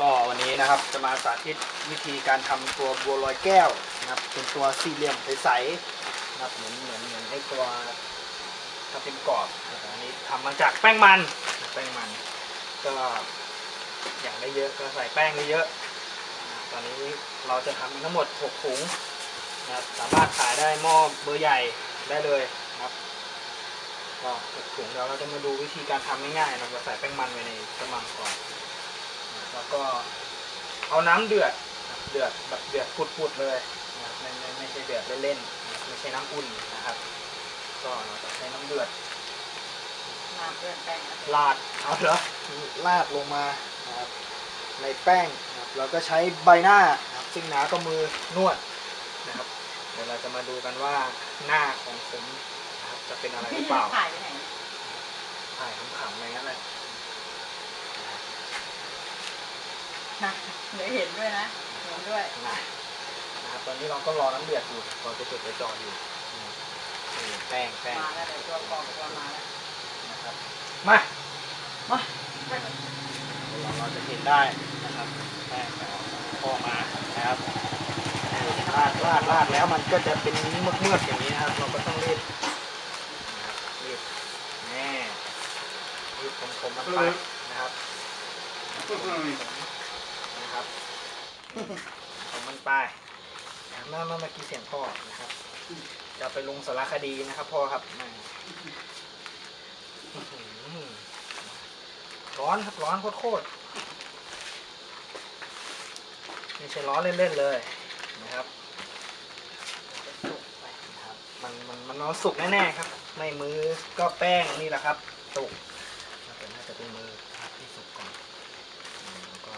ก็วันนี้นะครับจะมาสาธิตวิธีการทำตัวบัวลอยแก้วนะครับ เป็นตัวสี่เหลี่ยมใสๆนะครับเหมือนเหมือนเหมือนไอ้ตัวทำเป็นกรอบนะครับอันนี้ทำมาจากแป้งมันแป้งมัน ก็อย่างได้เยอะก็ใส่แป้งได้เยอะ ตอนนี้เราจะทำทั้งหมด6ถุงนะครับสามารถขายได้หม้อเบอร์ใหญ่ได้เลยนะครับก็หกถุงเดี๋ยวเราจะมาดูวิธีการทำง่ายๆเราใส่แป้งมันไว้ในกระมังก่อน แล้วก็เอาน้ำเดือดนะครับเดือดแบบเดือดปุดๆเลยนะครับไม่ไม่ไม่ใช่เดือดเล่นๆนะครับไม่ใช่น้ำอุ่นนะครับ ก็เราจะใช้น้ำเดือดน้ำเพื่อนแป้งนะลาดเอาเหรอลาดลงมานะครับในแป้งนะครับแล้วก็ใช้ใบหน้านะครับซึ่งหนาก็มือนวดนะครับเดี๋ยวเราจะมาดูกันว่าหน้าของผมนะครับจะเป็นอะไรหรือเปล่าถ่ายไปไหนถ่ายขำๆอะไรงั้นเลย นะเดี๋ยวเห็นด้วยนะเห็นด้วยนะนะครับตอนนี้เราก็รอน้ำเดือดอยู่รอจะจดจะจ่ออยู่นี่แป้งแป้งมาแล้วเดี๋ยวตัวกรอบตัวมาแล้วนะครับมามาเราเราจะเห็นได้นะครับแป้งแต่เอาพอมานะครับลาดลาดลาดแล้วมันก็จะเป็นเมือกเมือกๆอย่างนี้นะครับ เราก็ต้องรีบนะครับรีบแน่รีบคมๆมันไปนะครับ นะครับผมมันไปนะครับเมื่อเมื่อกี้เสียงพ่อนะครับ จะไปลงสารคดีนะครับพ่อครับร้อนครับร้อนโคตรๆไม่ใช่ร้อนเล่นๆเลยนะครับมันมันมันเอาสุกแน่ๆครับไม่มือก็แป้งนี่แหละครับสุกแต่น่าจะเป็นมือนะครับที่สุกก่อนอืมแล้วก็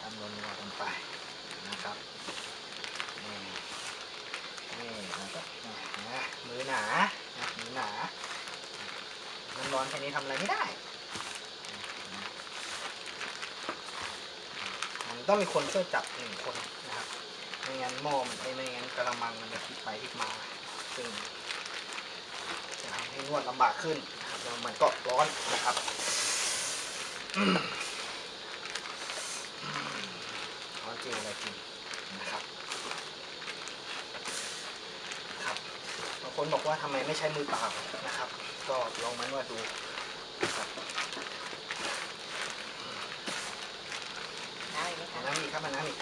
ทำนัวๆกันไปนะครับนี่นี่แล้วก็นะมือหนานะมือหนาน้ำร้อนแค่นี้ทำอะไรไม่ได้ มันต้องมีคนช่วยจับหนึ่งคนนะครับไม่งั้นหม้อมันไอ้ไม่งั้นกระมังมันจะพลิกไปพลิกมาซึ่งจะทำให้นวดลำบากขึ้นนะครับแล้วมันก็ร้อนนะครับร้อนจริงอะไรจริงนะครับบาง คนบอกว่าทำไมไม่ใช้มือเปล่านะครับ ก็ลองมานวดดูนะครับน้ำอีกไหมมาคะน้ำอีกครับมาน้ำอีก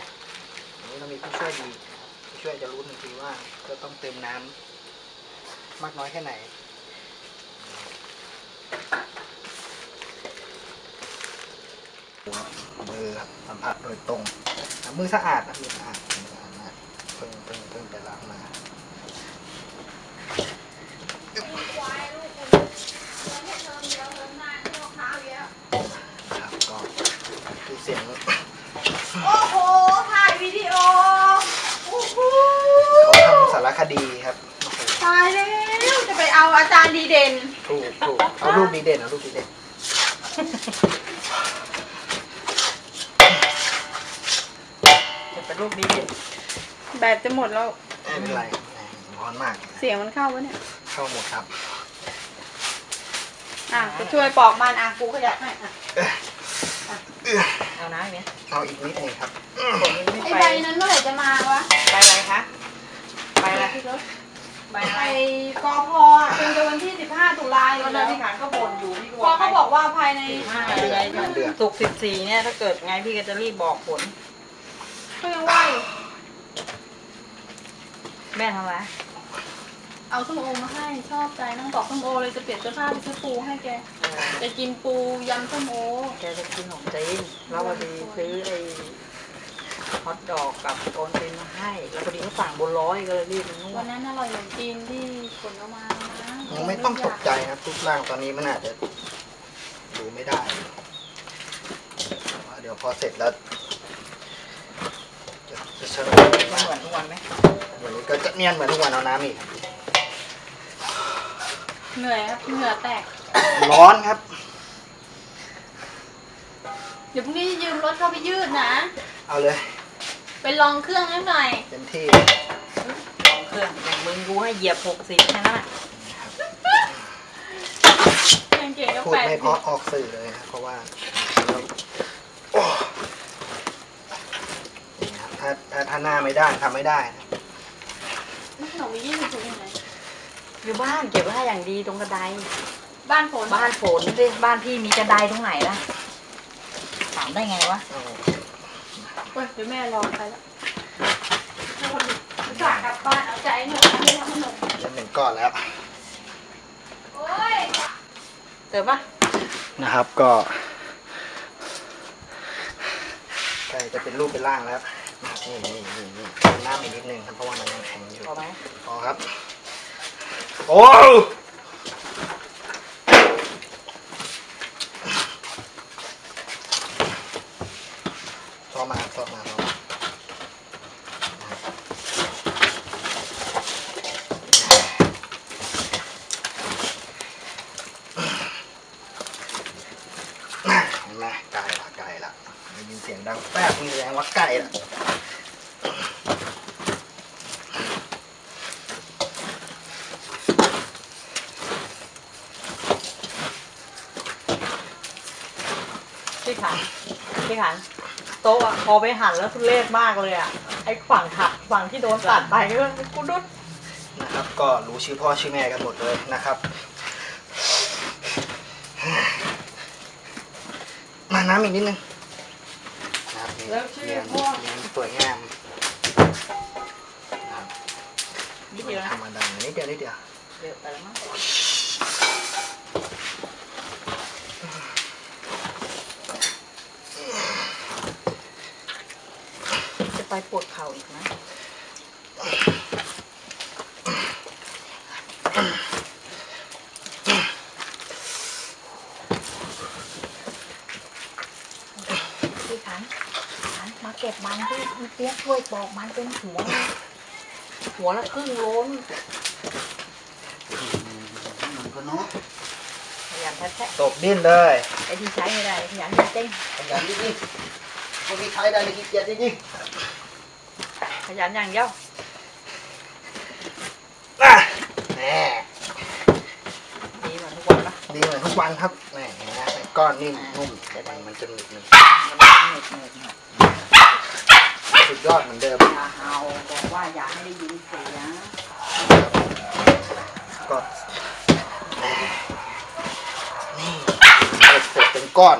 อันนี้เรามีผู้ช่วยดีผู้ช่วยจะรู้ทันทีว่าจะต้องเติมน้ำมากน้อยแค่ไหนมือครับสัมผัสโดยตรงอะมือสะอาดนะมือสะอาดมือสะอาดมากเพิ่งเพิ่งเพิ่งไปล้างมาครับก็คือเสียง โอ้โห ถ่ายวิดีโอ โอ้โห เขาทำสารคดีครับโอ้โห ตายแล้ว จะไปเอาอาจารย์ดีเด่น ถูกถูกเอารูปดีเด่นเอารูปดีเด่นจะเป็นรูปดีเด่นแบตจะหมดแล้ว ไม่เป็นไรร้อนมาก เสียงมันเข้าวะเนี่ย เข้าหมดครับ อะจะช่วยปอกมันอะกูขยับให้อะเอ้ยเอ้ยเอาน้ำไหมเอาอีกนิดเองครับไอใบนั้นเมื่อไหร่จะมาวะ ไปอะไรคะ ไปอะไร ใบไอกอพออะเป็นจะวันที่ 15 ตุลาอยู่ก็แล้เลยวพี่ขานก็บ่นอยู่พี่พอเขาบอกว่าภายในห้าเดืเดืออดนเดือดสุกสิบสี่เนี่ยถ้าเกิดไงพี่ก็จะรีบบอกผล ก็ยังว่าอยู่แม่ทำไรเอาส้มโอมาให้ชอบใจนั่งบอกส้มโอเลยจะเปลี่ยนเสื้อผ้าไปซื้อปูให้แกจะกินปูยำส้มโอแกจะกินขนมจีนแล้วพอดีซื้อไอ้ ฮอทดอกกับโอนตินมาให้ แล้วพอดีเขาสั่งบนร้อยก็เลยรีบไปนววัดนนั้นอร่อยขนมจีนที่ขนเอามานะยังไม่ต้องตกใจครับทุกร่างตอนนี้มันอาจจะดูไม่ได้แต่ว่าเดี๋ยวพอเสร็จแล้ว จะจะเฉลยมันเหมือนทุกวันไหมวันนี้ก็จะเนียนเหมือนทุกวันเอาน้ำอีกเหนื่อยครับเหงื่อแตก ร้อนครับ เดี๋ยวพรุ่งนี้ยืมรถเข้าไปยืดนะ เอาเลย ไปลองเครื่องให้หน่อย เต็มที่ลองเครื่องอย่างมึงกูให้เหยียบหกสิบแค่นั้นแหละกางเกงก็พูดแปดไม่เพราะออกสื่อเลยครับเพราะว่าเราโอ้ถ้าถ้าถ้าหน้าไม่ได้ทำไม่ได้นะขนมมียี่สิบถุงยังไงอยู่บ้านเก็บไว้ให้อย่างดีตรงกระได บ้านฝนบ้านฝนดิบ้านพี่มีกระไดตรงไหนล่ะถามได้ไงวะ เอา เว้ยเดี๋ยวแม่รอไปแล้วฝากกลับบ้านเอาใจหนูไม่ทำขนมเริ่มเป็นก้อนแล้วโอ้ยเจอปะนะครับก็ใกล้จะเป็นรูปเป็นร่างแล้วนะครับนี่นี่นี่นี่หน้าอีกนิดนึงครับเพราะว่ามันยังแข็งอยู่พอไหมพอครับ โอ้ซ้อมมาครับซ้อมมาซ้อมมาเห็นไหมไกลละไกลละได้ยินเสียง ดังแป๊บนี่แสดงว่าไกลละพี่ขันพี่ขันโต๊ะอะพอไปหั่นแล้วทุเรศมากเลยอะ ไอ้ฝั่งถักฝั่งที่โดนตัดไปก็กูดุดนะครับก็รู้ชื่อพ่อชื่อแม่กันหมดเลยนะครับ มาน้ำอีกนิดนึงนะครับนี่ แล้วชื่อเรียนพ่อเรียนสวยงามนะครับนิดเดียวธรนะรมดานิดเดียวนิดเดียวเดี๋ยวไปแล้วมั้งจะไปปวดเข่าอีกนะพี่ขัน ขันมาเก็บมันที่พี่เปียกช่วยบอกมันเป็นหัวนะหัวละครึ่งโลนมันก็เนาะขยันแท้ตบดิ้นเลยๆไอ้ที่ใช้ไม่ได้ขยันจริงขยันจริงๆคนที่ใช้ได้ในขี้เกียจจริงขยันอย่างเดียวๆอะแหมดีเหมือนทุกวันปะดีเหมือนทุกวันครับแหมเห็นไหมก้อนนิ่มนุ่มแต่มันมันจะหนึบหนึบมันไม่เหนื่อยเหนื่อยเหนื่อย สุดยอดเหมือนเดิม อย่าเฮาบอกว่าอย่าให้ได้ยินเสียงก็นี่เสร็จเสร็จเป็นก้อน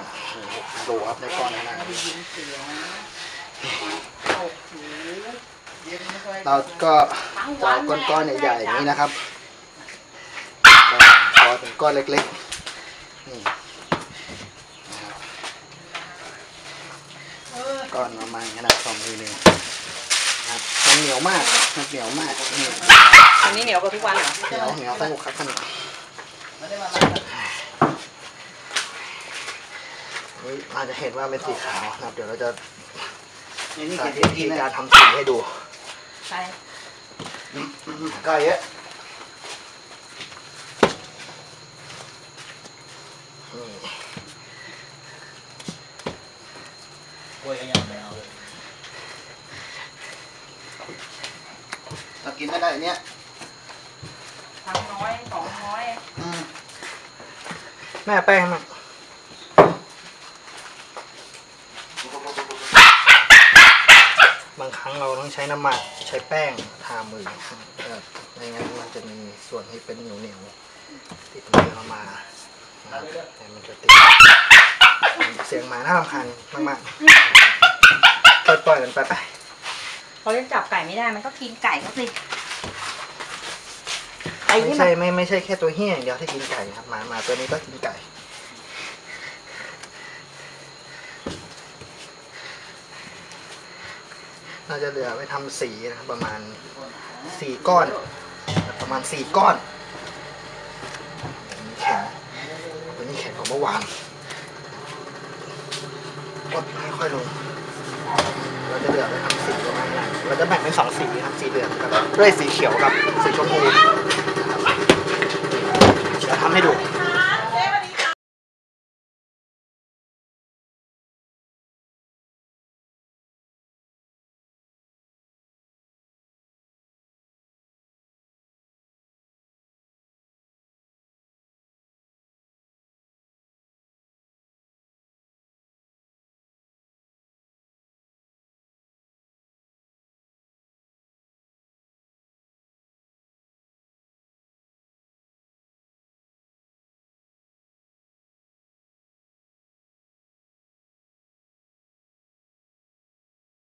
ดูครับในก้อนอย่านะให้ได้ยินเสียงตกหูเย็นไม่ค่อยเราก็จะเอาก้อนๆใหญ่ๆอย่างนี้นะครับพอเป็นก้อนเล็กๆนี่นะครับ ก้อนประมาณขนาดสองมือหนึ่งนะครับมันเหนียวมากมันเหนียวมากนี่อันนี้เหนียวกว่าทุกวันเหรอเหนียวเหนียวสนุกครับสนุกไม่ได้มานี่เราจะเห็นว่าเป็นสีขาวนะครับ เดี๋ยวเราจะนี่นี่สาธิตวิธีนะการทำสีให้ดูใช่ก็เยอะนี่ กล้วยก็ยังไม่เอาเลยเรากินไม่ได้อันเนี้ยทำน้อยสองน้อยอืมแม่แป้งมาบางครั้งเราต้องใช้น้ำหมักใช้แป้งทามือนะครับเออไม่งั้นมันจะมีส่วนที่เป็นเหนียวเหนียวๆติดมือเรามานะครับแต่มันจะติด เสียงหมาน่ารำคาญมากๆปล่อยๆกันไปไปเขาจะจับไก่ไม่ได้มันก็กินไก่ก็สิไอ้ไม่นี่มัใช่นไม่ไม่ใช่แค่ตัวเหี้ยอย่างเดียวที่กินไก่นะครับหมาหมาตัวนี้ก็กินไก่เราจะเหลือไว้ทำสีนะครับประมาณสี่ก้อน ประมาณสี่ก้อนอันนี้แข็งตัวนี้แข็งกว่าเมื่อวาน กดให้ค่อยลงเราจะเหลือไว้ทำสีประมาณนี้เราจะแบ่งเป็นสองสีครับสีเหลืองกับด้วยสีเขียวกับสีชมพู